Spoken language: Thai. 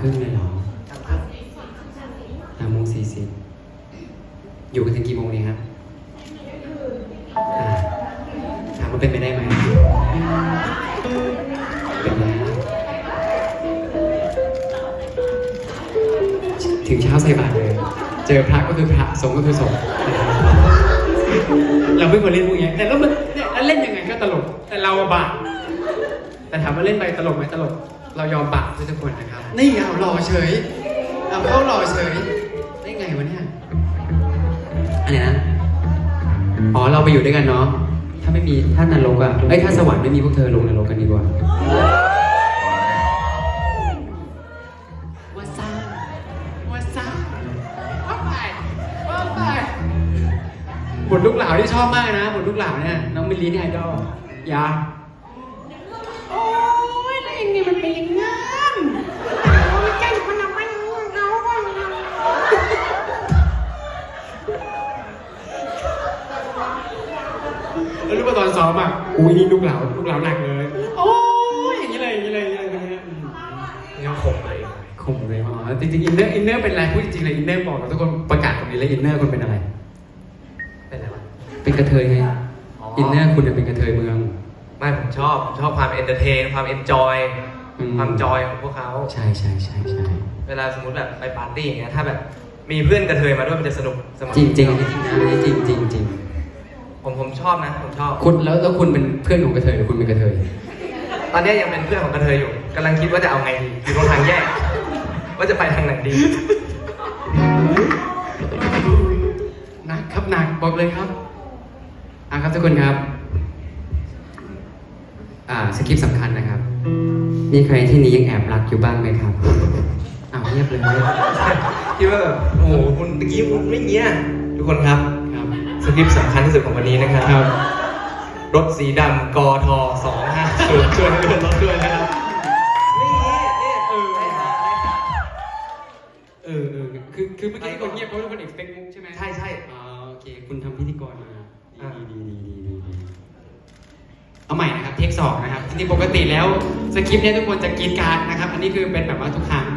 ครึ่งเลยเหรอสามโมงสี่สิบอยู่กันถึงกี่โมงดีครับถามว่าเป็นไปได้ไหมเป็นแล้วถึงเช้าใส่บาตรเลย เจอพระก็คือพระสงฆ์ก็คือสงฆ์เราไม่ควรเล่นพวกนี้แต่แล้วมันเล่นยังไงก็ตลก แต่เราบาปแต่ถามว่าเล่นไปตลกไหมตลก เรายอมบาปด้วยทุกคนนะครับ นี่เอาหล่อเฉยเอาเข้าหล่อเฉย ได้ไงวะเนี่ยอันไหนนะ อ๋อ เราไปอยู่ด้วยกันเนาะ ถ้าไม่มี ถ้านรกอะเอ้ย ถ้าสวรรค์ไม่มีพวกเธอลงนรกกันดีกว่าว่าซ่าว่าซ่าว่าไปว่าไปบทลูกหลาวที่ชอบมากนะบทลูกหลาวเนี่ย น้องมิลลีนี่ไอดอลยา ซ้อมอะอุ้ยนี่ลูกหลาวลูกหลาวหนักเลย โอ้ยอย่างนี้เลยอย่างนี้เลยอย่างนี้เลยอย่างนี้เลยอืมยังขมเลยคงเลยอ๋อจริงๆอินเนอร์อินเนอร์เป็นอะไรพูดจริงๆเลยอินเนอร์บอกกับทุกคนประกาศตรงนี้เลยอินเนอร์คุณเป็นอะไร เป็นอะไรวะเป็นกระเทยไงอ๋ออิอินเนอร์คุณเนี่ยเป็นกระเทยเมืองไม่ผมชอบผมชอบความเอนเตอร์เทนความเอนจอยอืมความจอยของพวกเขาใช่ใช่ใช่ใช่เวลาสมมติแบบไปปาร์ตี้อย่างเงี้ยถ้าแบบมีเพื่อนกระเทยมาด้วยมันจะสนุกเสมอจริงจริงๆอันนี้จริงนะอันนี้จริงจริงจริง ผมผมชอบนะ ผมชอบ คุณแล้วแล้วคุณเป็นเพื่อนของกระเทยหรือคุณเป็นกระเทยตอนเนี้ยยังเป็นเพื่อนของกระเทยอยู่กำลังคิดว่าจะเอาไงดีอยู่ตรงทางแยก ว่าจะไปทางไหนดีหนักครับหนักบอกเลยครับอะครับทุกคนครับ อ่าสคริปต์สำคัญนะครับ มีใครที่นี้ยังแอบรักอยู่บ้างไหมครับอ้าวเงียบเลยคิดว่าแบบโอ้โหคุณตะกี้คุณไม่เงี้ยทุกคนครับครับ สคริปต์สำคัญที่สุดของวันนี้นะครับครับรถสีดำกทสองห้าศูนย์ช่วยเลื่อนรถด้วยนะครับนี่นี่เออได้ฮะได้ฮะเออเออคือคือเมื่อกี้ที่คนเงียบเพราะว่าคนเอกเปกมุกใช่ไหมใช่ใช่อ๋อโอเค คุณทำพิธีกรมาอ่าดีดีดีดีดีดีเอาใหม่นะครับเทคสองนะครับจริงๆปกติแล้วสคริปต์เนี่ยทุกคนจะกรีดกรารนะครับ อันนี้คือเป็นแบบว่าทุกครั้ง